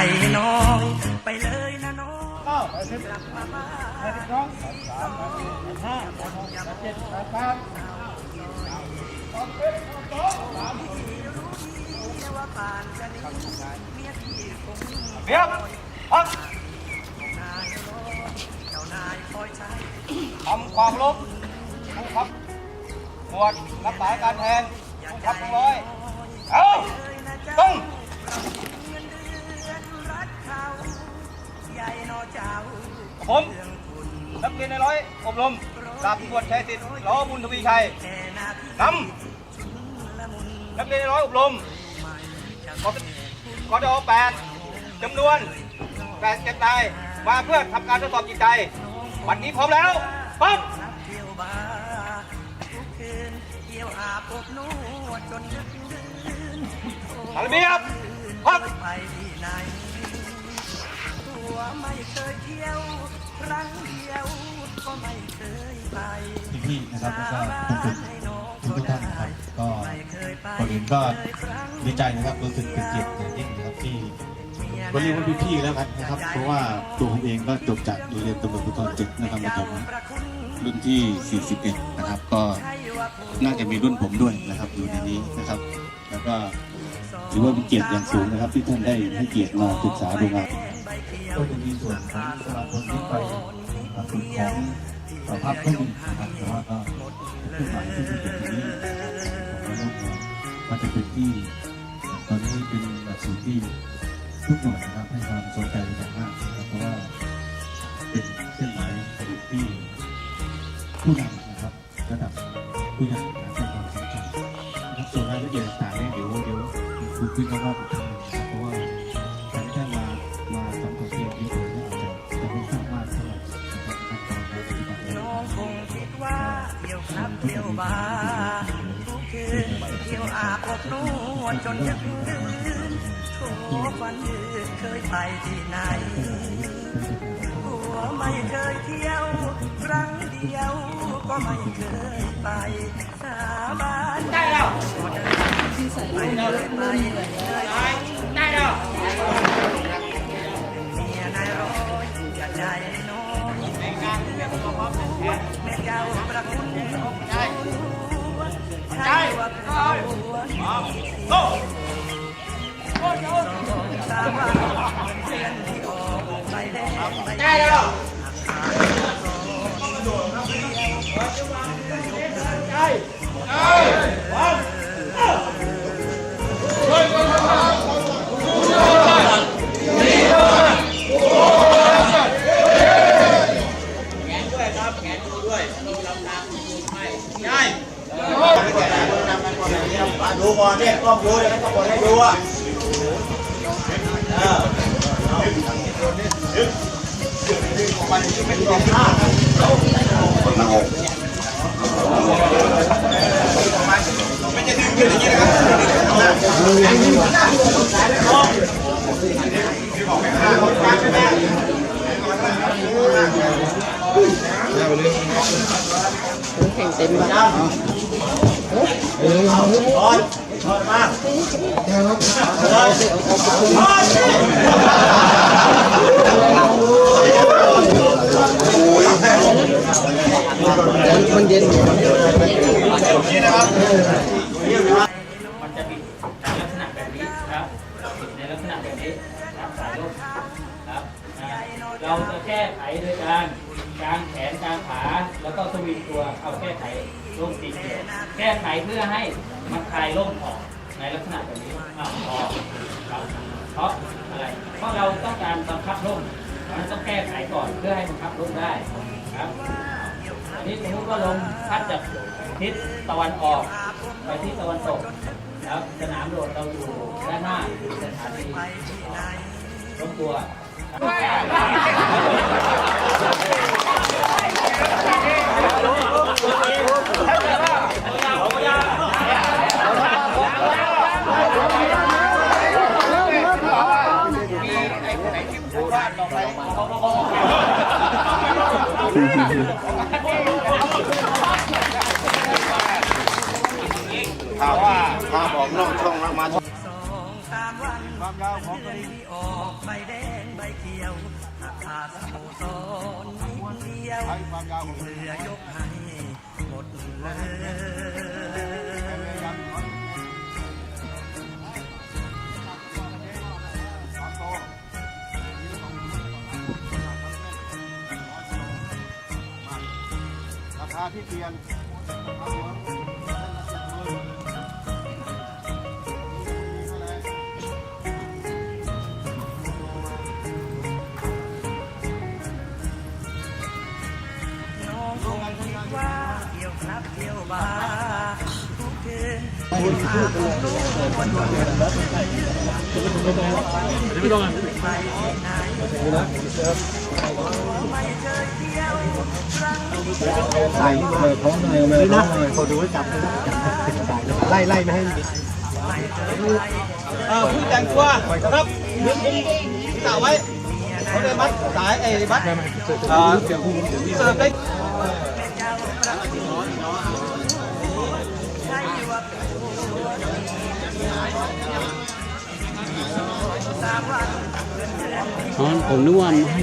น้อยไปเลยนะน้องเก้าแปดสิบแดสิองสามสี่แปดห้าแปดหกแปดเจ็ดแปดแปดเรียบพักทำความลบผู้ขับหมวดรับสายการแทนผู้ขับผู้ร้อย เอ้าตึ้ง ผมนักเรียนในร้อยอบรมดาบตำรวจชัยสิทธิ์ล้อบุญทวีชัยนำนักเรียนในร้อยอบรมกกดแปดจำนวนแปดเจ็ดนายมาเพื่อทำการทดสอบจิตใจ วันนี้พร้อมแล้วปั๊บทางระเบียบพัก ยเที่ยวครั้งเดียวก็ไม่เคยไปพี่ๆนะครับแล้วก็ทุกทุกๆท่านนะครับก็ก่อนอื่นก็ดีใจนะครับรู้สึกเป็นเกียรติอย่างยิ่งนะครับที่ก็เรียกว่าพี่ๆแล้วกันนะครับ เพราะว่าตัวผมเองก็จบจากโรงเรียนตำรวจภูธรเจ็ดนะครับมาผมรุ่นที่ 41 นะครับ ก็น่าจะมีรุ่นผมด้วยนะครับอยู่ในนี้นะครับ แล้วก็ถือว่าเป็นเกียรติอย่างสูงนะครับ ที่ท่านได้ให้เกียรติมาศึกษาดูงาน ก็จะมีส่วนของสมาคมที่ไปฝึกของสภาพเครื่องบินะครับแต่ว่าก็เครื่องหมายที่เป็นแบบนี้มันจะเป็นที่ตอนนี้เป็นหลักสูตรที่ทุกหน่วยนะครับให้ความสนใจอย่างมากนะครับเพราะว่าเป็นเส้นหมายที่ผู้นำนะครับระดับผู้ใหญ่นะครับให้ความสนใจส่วนรายละเอียดต่างๆเนี่ยเดี๋ยวเดี๋ยวคุณขึ้นก็ว่าอีกทีหนึงนะครับเพรา เที่ยวบาร์ทุกคืนเที่ยวอาบอบนวดจนจะคืนโถวันยืนเคยไปที่ไหนหัวไม่เคยเที่ยว ครั้งเดียวก็ไม่เคยไปสาบานได้แล้วไม่เคยไปได้แล้วเมียนายร้อยอย่าใจน้อยเรื่องของความเป็นแม่เจ้าประคุณ ไปได้แล้วดู ร้อนร้อนมาก มันเย็นนี่นะครับมันจะบิดลักษณะแบบนี้ครับบิดในลักษณะแบบนี้ครับสายลมครับเราจะแก้ไขโดยการกางแขนกางขาแล้วก็สวิงตัวเอาแก้ไขร่มสีเขียวแก้ไขเพื่อให้มันคลายร่มออกในลักษณะแบบนี้อ่าออกครับเพราะอะไรเพราะเราต้องการบังคับร่ม มันต้องแก้ไขก่อนเพื่อให้มันขับร่มได้ครับอันนี้สมมติว่าลมพัดจากทิศตะวันออกไปที่ตะวันตกครับสนามโหลดเราอยู่ด้านหน้าคือสถานีลงตัว ข่าวว่าพาบอกนอกช่องแล้วมาสองสามวันความยาวของตัวนี้ออกใบแดงใบเขียวหักคาสโมสรนิดเดียวที่เหลือยกให้หมดเลยราคาที่เปลี่ยน เที่ยวครับเที่ยวบาร์ทุกคืนเที่ยวอาบอบนวดวันวันไปที่ไหนไม่เคยเที่ยวครั้งเดียวใส่เลยท้องหน่อยเลยนะเขาดู ว่าจับจับติดสายไล่ไล่ไม่ให้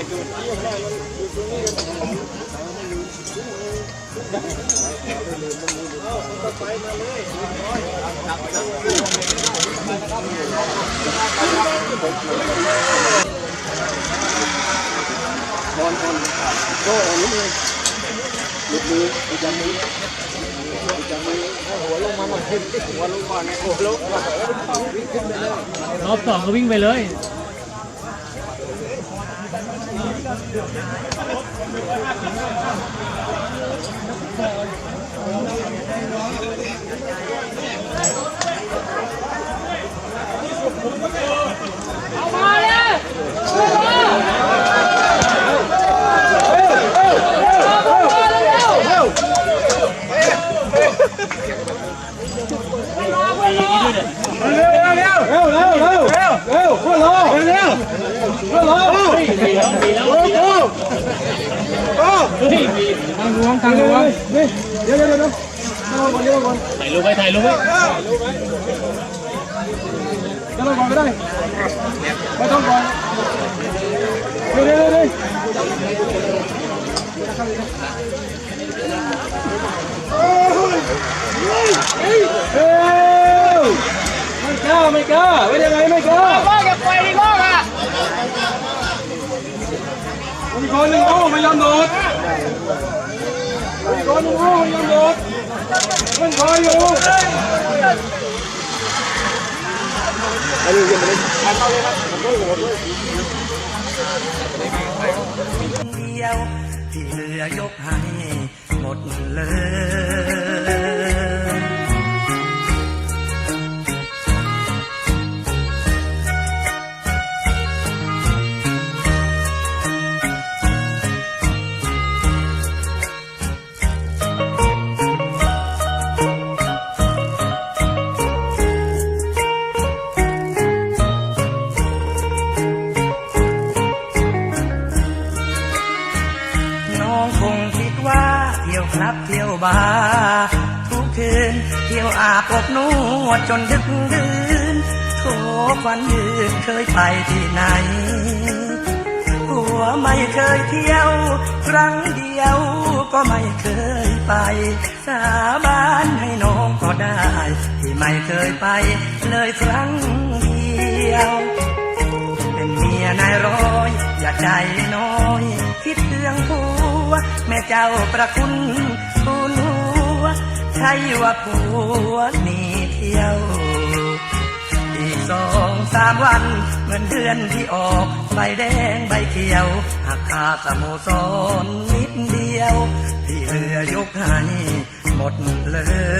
อ่อผู้แต่งตัวนะครับยึดคุมศีรษะไว้เขาเลยมัดสายไอ้มัดเอ่อเสิร์ฟได้อ๋อผมนึกว่ามันให้ก่อนหน้ารอบสองก็วิ่งไปเลย ถ่ายรูปไว้ถ่ายรูปไว้ไม่กล้าไม่กล้าไม่ยังไงไม่กล้าว่าจะไปดีกว่าอะ มีคนหนึ่งโอ้ไม่ยอมโดดมีคนหนึ่งโอ้ไม่ยครับมันคอยอยู่เดียวที่เหลือยกให้หมดเลย เที่ยวอาบอบนวดจนดึกดื่นโถวันยืนเคยไปที่ไหน หัวไม่เคยเที่ยว ครั้งเดียวก็ไม่เคยไป สาบานให้น้องก็ได้ ที่ไม่เคยไป เลยครั้งเดียว เป็นเมียนายร้อย อย่าใจน้อย คิดเรื่องผัว แม่เจ้าประคุณ ใช่ว่าผัวหนีเที่ยว อีกสองสามวันเหมือนเดือนที่ออก ใบแดงใบเขียวหักคาสโมสรนิดเดียว ที่เหลือยกให้หมดเลย